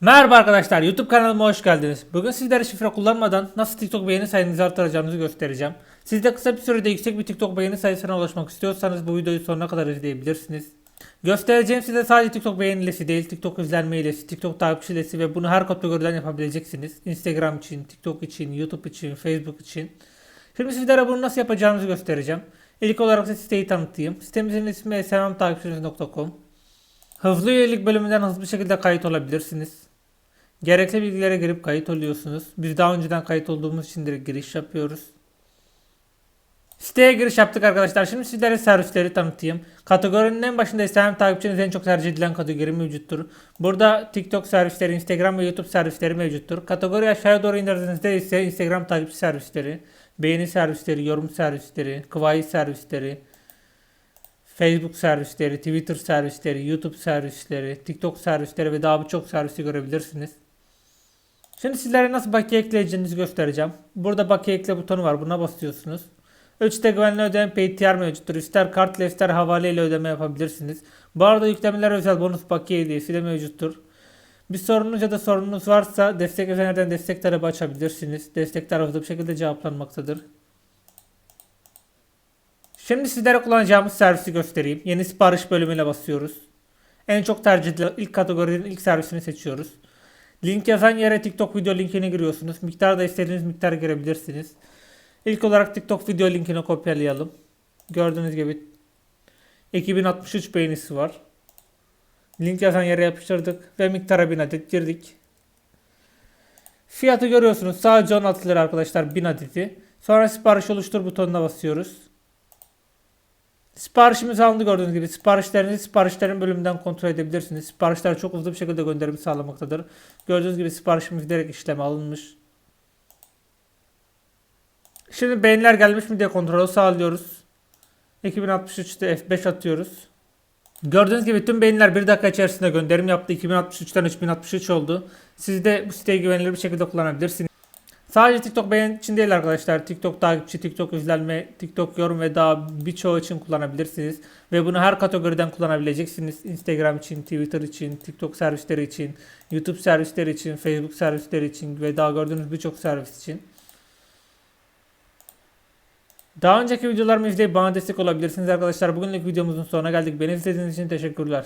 Merhaba arkadaşlar, YouTube kanalıma hoş geldiniz. Bugün sizlere şifre kullanmadan nasıl TikTok beğeni sayınızı artıracağınızı göstereceğim. Siz de kısa bir sürede yüksek bir TikTok beğeni sayısına ulaşmak istiyorsanız bu videoyu sonuna kadar izleyebilirsiniz. Göstereceğim size sadece TikTok beğenilesi değil, TikTok izlenme ilesi, TikTok takipçilesi ve bunu her kategoriden yapabileceksiniz. Instagram için, TikTok için, YouTube için, Facebook için. Şimdi sizlere bunu nasıl yapacağınızı göstereceğim. İlk olarak size siteyi tanıtayım. Sitemizin ismi smmtakipçiniz.com. Hızlı üyelik bölümünden hızlı bir şekilde kayıt olabilirsiniz. Gerekli bilgilere girip kayıt oluyorsunuz. Biz daha önceden kayıt olduğumuz için direkt giriş yapıyoruz. Siteye giriş yaptık arkadaşlar. Şimdi sizlere servisleri tanıtayım. Kategorinin en başında Instagram takipçiniz en çok tercih edilen kategori mevcuttur. Burada TikTok servisleri, Instagram ve YouTube servisleri mevcuttur. Kategori aşağıya doğru indirdiğinizde ise Instagram takipçi servisleri, beğeni servisleri, yorum servisleri, Kıvayi servisleri, Facebook servisleri, Twitter servisleri, YouTube servisleri, TikTok servisleri ve daha birçok servisi görebilirsiniz. Şimdi sizlere nasıl bakiye ekleyeceğinizi göstereceğim. Burada bakiye ekle butonu var. Buna basıyorsunuz. Ölçüde güvenli ödeme PTR mevcuttur. İster kartla ister havale ile ödeme yapabilirsiniz. Bu arada yüklemeler özel bonus bakiye hediyesi de mevcuttur. Bir sorunuz ya da sorununuz varsa destek özellerden destek talebi açabilirsiniz. Destekler hızlı bir şekilde cevaplanmaktadır. Şimdi sizlere kullanacağımız servisi göstereyim. Yeni sipariş bölümüne basıyoruz. En çok tercih edilen ilk kategorinin ilk servisini seçiyoruz. Link yazan yere TikTok video linkini giriyorsunuz. Miktar da istediğiniz miktar girebilirsiniz. İlk olarak TikTok video linkini kopyalayalım. Gördüğünüz gibi 2063 beğenisi var. Link yazan yere yapıştırdık ve miktara 1000 adet girdik. Fiyatı görüyorsunuz. Sadece 16 lira arkadaşlar 1000 adeti. Sonra sipariş oluştur butonuna basıyoruz. Siparişimiz alındı gördüğünüz gibi. Siparişlerinizi siparişlerin bölümünden kontrol edebilirsiniz. Siparişler çok hızlı bir şekilde gönderimi sağlamaktadır. Gördüğünüz gibi siparişimiz direkt işleme alınmış. Şimdi beğeniler gelmiş mi diye kontrolü sağlıyoruz. 2063'te F5 atıyoruz. Gördüğünüz gibi tüm beğeniler 1 dakika içerisinde gönderim yaptı. 2063'ten 3063 oldu. Siz de bu siteyi güvenilir bir şekilde kullanabilirsiniz. Sadece TikTok beğen için değil arkadaşlar. TikTok takipçi, TikTok izlenme, TikTok yorum ve daha birçoğu için kullanabilirsiniz. Ve bunu her kategoriden kullanabileceksiniz. Instagram için, Twitter için, TikTok servisleri için, YouTube servisleri için, Facebook servisleri için ve daha gördüğünüz birçok servis için. Daha önceki videolarımı izleyip bana destek olabilirsiniz arkadaşlar. Bugünlük videomuzun sonuna geldik. Beni izlediğiniz için teşekkürler.